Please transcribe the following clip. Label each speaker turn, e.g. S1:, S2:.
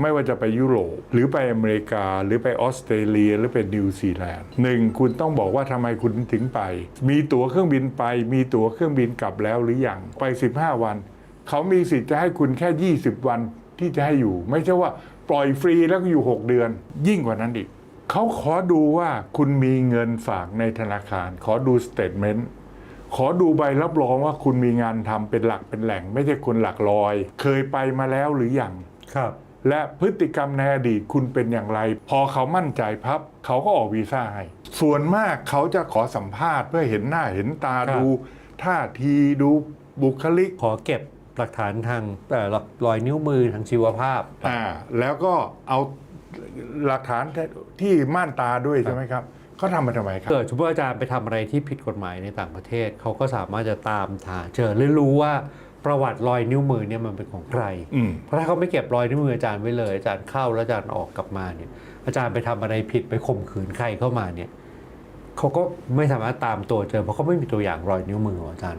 S1: ไม่ว่าจะไปยุโรปหรือไปอเมริกา หรือไปออสเตรเลีย หรือไปนิวซีแลนด์หนึ่งคุณต้องบอกว่าทำไมคุณถึงไป มีตั๋วเครื่องบินไป มีตั๋วเครื่องบินกลับแล้วหรือยังไป 15 วัน เขามีสิทธิ์จะให้คุณแค่ 20 วันที่จะให้อยู่ ไม่ใช่ว่าปล่อยฟรีแล้วก็อยู่ 6 เดือน ยิ่งกว่านั้นอีกเขาขอดูว่าคุณมีเงินฝากในธนาคาร ขอดูสเตทเมนต์ขอดูใบรับรองว่าคุณมีงานทำเป็นหลักเป็นแหล่ง ไม่ใช่คนหลักลอย เคยไปมาแล้วหรืออยัง
S2: ครับ
S1: และพฤติกรรมในอดีตคุณเป็นอย่างไร พอเขามั่นใจพับเขาก็ออกวีซ่าให้ส่วนมากเขาจะขอสัมภาษณ์เพื่อเห็นหน้าเห็นตา
S2: ครับ
S1: ดู ท่าทีดูบุคลิก
S2: ขอเก็บหลักฐานทางเอ่อรอยนิ้วมือทางชีวภาพ
S1: อ่าแล้วก็เอาหลักฐานที่ม่านตาด้วยใช่ไหมครับเขาทำมาทำไมครับ
S2: เกิดสมมติว่าอาจารย์ไปทำอะไรที่ผิดกฎหมายในต่างประเทศ เขาก็สามารถจะตามหาเจอหรือรู้ว่า ประวัติรอยนิ้วมือเนี่ยมันเป็นของใคร
S1: อืม
S2: เพราะถ้าเขาไม่เก็บรอยนิ้วมืออาจารย์ไว้เลย อาจารย์เข้าแล้วอาจารย์ออกกลับมาเนี่ย อาจารย์ไปทำอะไรผิดไปข่มขืนใครเข้ามาเนี่ยเขาก็ไม่สามารถตามตัวเจอเพราะเขาไม่มีตัวอย่างรอยนิ้วมือของอาจารย์